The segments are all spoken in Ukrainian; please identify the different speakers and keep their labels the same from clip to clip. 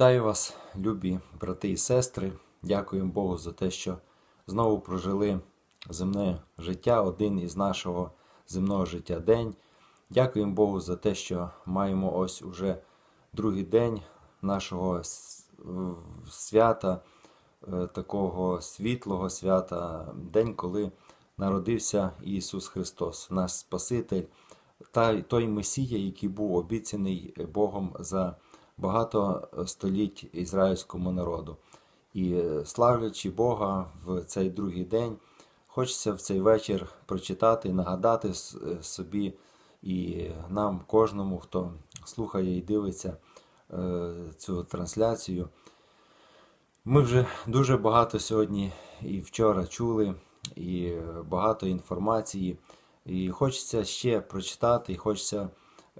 Speaker 1: Вітаю вас, любі брати і сестри. Дякуємо Богу за те, що знову прожили земне життя, один із нашого земного життя день. Дякуємо Богу за те, що маємо ось уже другий день нашого свята, е, такого світлого свята, день, коли народився Ісус Христос, наш Спаситель, та той Месія, який був обіцяний Богом за багато століть ізраїльському народу. І е, славлячи Бога в цей другий день, хочеться в цей вечір прочитати, нагадати е, собі і нам, кожному, хто слухає і дивиться е, цю трансляцію. Ми вже дуже багато сьогодні і вчора чули, і е, багато інформації. І хочеться ще прочитати, і хочеться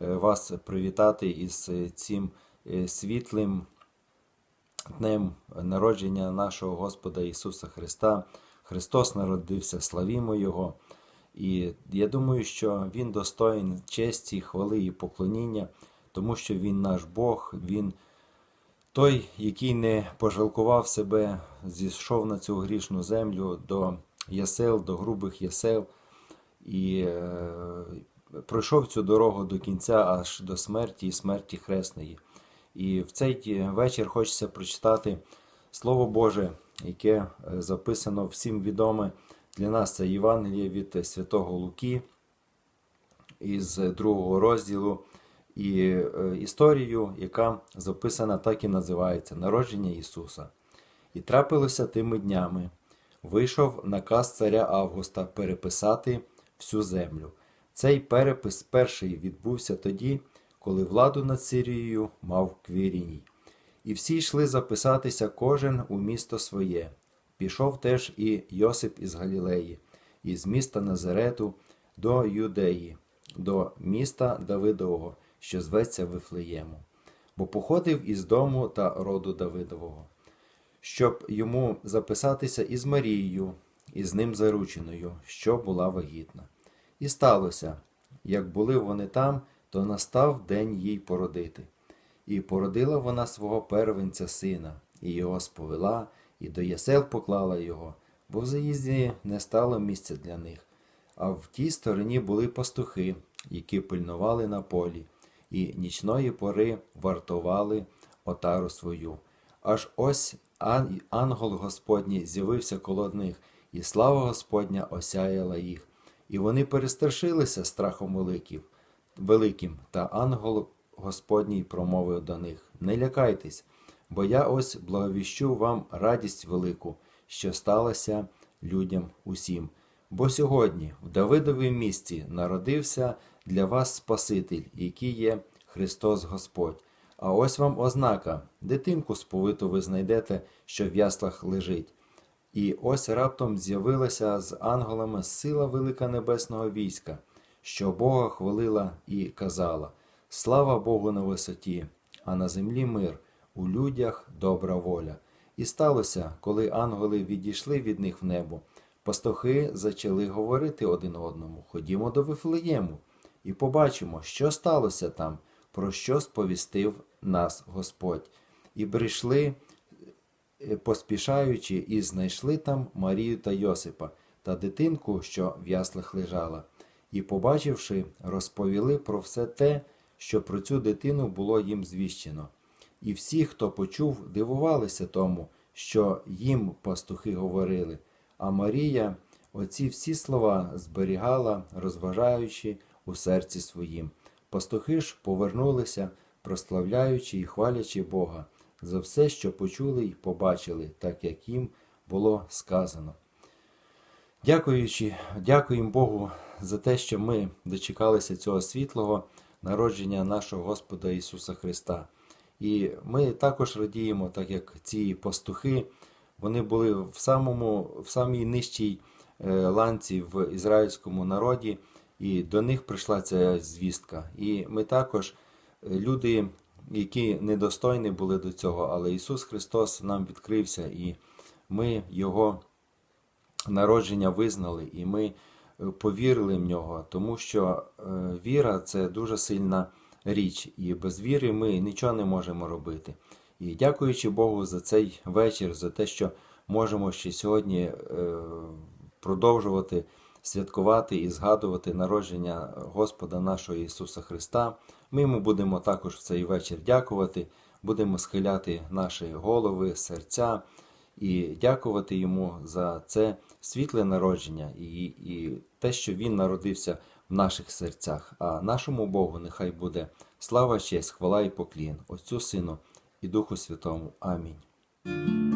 Speaker 1: е, вас привітати із е, цим е, світлим днем народження нашого Господа Ісуса Христа. Христос народився, славімо Його. І я думаю, що Він достоїн честі, хвали і поклоніння, тому що Він наш Бог, Він той, який не пожалкував себе, зійшов на цю грішну землю до ясел, до грубих ясел і е, пройшов цю дорогу до кінця аж до смерті і смерті хресної. І в цей вечір хочеться прочитати Слово Боже, яке е, записано всім відоме для нас. Це Євангеліє від Святого Луки із другого розділу. І е, історію, яка записана, так і називається Народження Ісуса. І трапилося тими днями. Вийшов наказ царя Августа переписати всю землю. Цей перепис перший відбувся тоді, коли владу над Сирією мав Квіріній. І всі йшли записатися кожен у місто своє. Пішов теж і Йосип із Галілеї, із міста Назарету до Юдеї, до міста Давидового, що зветься Вифлеєму, бо походив із дому та роду Давидового, щоб йому записатися із Марією, із ним зарученою, що була вагітна. І сталося, як були вони там, то настав день їй породити. І породила вона свого первенця сина, і його сповела, і до ясел поклала його, бо в заїзді не стало місця для них. А в тій стороні були пастухи, які пильнували на полі, і нічної пори вартували отару свою. Аж ось ангел Господній з'явився коло них, і слава Господня осяяла їх. І вони перестрашилися страхом великим, великим, та ангел Господній промовив до них: Не лякайтесь, бо я ось благовіщу вам радість велику, що сталася людям усім. Бо сьогодні в Давидовім місті народився для вас Спаситель, який є Христос Господь. А ось вам ознака: дитинку сповиту ви знайдете, що в яслах лежить. І ось раптом з'явилася з ангелами сила велика небесного війська, що Бога хвалила і казала: Слава Богу на висоті, а на землі мир, у людях добра воля. І сталося, коли ангели відійшли від них в небо, пастухи зачали говорити один одному: Ходімо до Вифлеєму, і побачимо, що сталося там, про що сповістив нас Господь. І прийшли е, поспішаючи, і знайшли там Марію та Йосипа та дитинку, що в яслах лежала, і, побачивши, розповіли про все те, що про цю дитину було їм звіщено. І всі, хто почув, дивувалися тому, що їм пастухи говорили. А Марія оці всі слова зберігала, розважаючи у серці своїм. Пастухи ж повернулися, прославляючи і хвалячи Бога за все, що почули й побачили, так як їм було сказано. Дякуючи, дякуємо Богу за те, що ми дочекалися цього світлого народження нашого Господа Ісуса Христа. І ми також радіємо, так як ці пастухи, вони були в самому, в самій нижчій е, ланці в ізраїльському народі, і до них прийшла ця звістка. І ми також, е, люди, які недостойні були до цього, але Ісус Христос нам відкрився, і ми Його народження визнали, і ми е, повірили в нього, тому що е, віра це дуже сильна річ, і без віри ми нічого не можемо робити. І дякуючи Богу за цей вечір, за те, що можемо ще сьогодні е, продовжувати святкувати і згадувати народження Господа нашого Ісуса Христа. Ми йому будемо також в цей вечір дякувати, будемо схиляти наші голови, серця і дякувати йому за це світле народження і, і те, що Він народився в наших серцях. А нашому Богу нехай буде слава, честь, хвала і поклін, Отцю Сину і Духу Святому. Амінь.